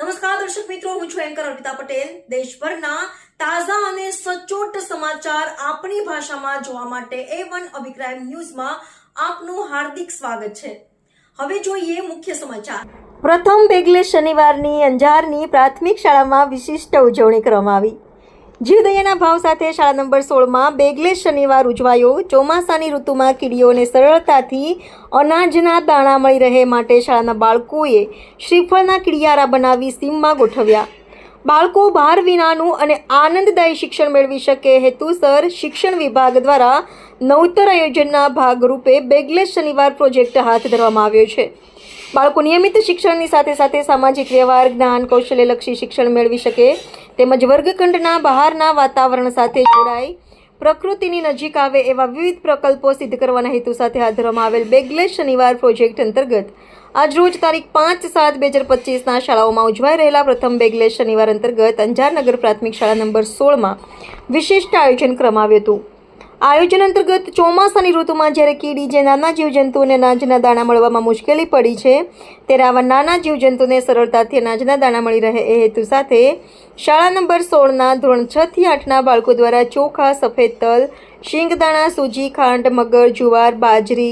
નમસ્કાર, દર્શક મિત્રો, હું છું એન્કર અર્પિતા પટેલ. દેશભરના તાજા અને સચોટ સમાચાર આપણી ભાષામાં જોવા માટે એ વન અભિપ્રાય ન્યૂઝમાં આપનું હાર્દિક સ્વાગત છે. હવે જોઈએ મુખ્ય સમાચાર. પ્રથમ બેગલે શનિવારની અંજારની પ્રાથમિક શાળામાં વિશિષ્ટ ઉજવણી કરવામાં આવી. જીવદયાના ભાવ સાથે શાળા નંબર સોળમાં બેગલેસ શનિવાર ઉજવાયો. ચોમાસાની ઋતુમાં કીડીઓને સરળતાથી અનાજના દાણા મળી રહે માટે શાળાના બાળકોએ શ્રીફળના કીડિયારા બનાવી સીમમાં ગોઠવ્યા. બાળકો ભાર વિનાનું અને આનંદદાયી શિક્ષણ મેળવી શકે હેતુસર શિક્ષણ વિભાગ દ્વારા નવતર આયોજનના ભાગરૂપે બેગલેસ શનિવાર પ્રોજેક્ટ હાથ ધરવામાં આવ્યો છે. બાળકો નિયમિત શિક્ષણની સાથે સાથે સામાજિક વ્યવહાર, જ્ઞાન કૌશલ્યલક્ષી શિક્ષણ મેળવી શકે તેમજ વર્ગખંડના બહારના વાતાવરણ સાથે જોડાઈ પ્રકૃતિની નજીક આવે એવા વિવિધ પ્રકલ્પો સિદ્ધ કરવાના હેતુ સાથે હાથ ધરવામાં આવેલ બેગલેસ શનિવાર પ્રોજેક્ટ અંતર્ગત આજરોજ તારીખ પાંચ સાત બે હજાર પચીસના શાળાઓમાં ઉજવાઈ રહેલા પ્રથમ બેગલેસ શનિવાર અંતર્ગત અંજારનગર પ્રાથમિક શાળા નંબર સોળમાં વિશિષ્ટ આયોજન કરવામાં આવ્યું હતું. આયોજન અંતર્ગત ચોમાસાની ઋતુમાં જ્યારે કીડી જે નાના જીવજંતુઓને અનાજના દાણા મળવામાં મુશ્કેલી પડી છે, ત્યારે આવા નાના જીવજંતુને સરળતાથી અનાજના દાણા મળી રહે એ હેતુ સાથે શાળા નંબર સોળના ધોરણ છ થી આઠના બાળકો દ્વારા ચોખા, સફેદ તલ, શીંગદાણા, સૂજી, ખાંડ, મગર, જુવાર, બાજરી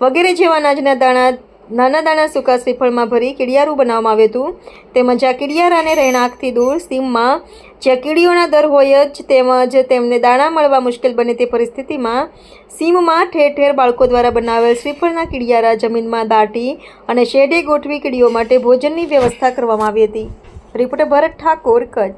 વગેરે જેવા અનાજના દાણા નાના દાણા સૂકા શ્રીફળમાં ભરી કીડિયારું બનાવવામાં આવ્યું હતું. તેમજ આ કીડિયારાને રહેણાંકથી દૂર સીમમાં જ્યાં કીડીઓના દર હોય જ તેમજ તેમને દાણા મળવા મુશ્કેલ બને તે પરિસ્થિતિમાં સીમમાં ઠેર ઠેર બાળકો દ્વારા બનાવેલ શ્રીફળના કીડિયારા જમીનમાં દાટી અને શેડે ગોઠવી કીડીઓ માટે ભોજનની વ્યવસ્થા કરવામાં આવી હતી. રિપોર્ટર ભરત ઠાકોર કચ્છ.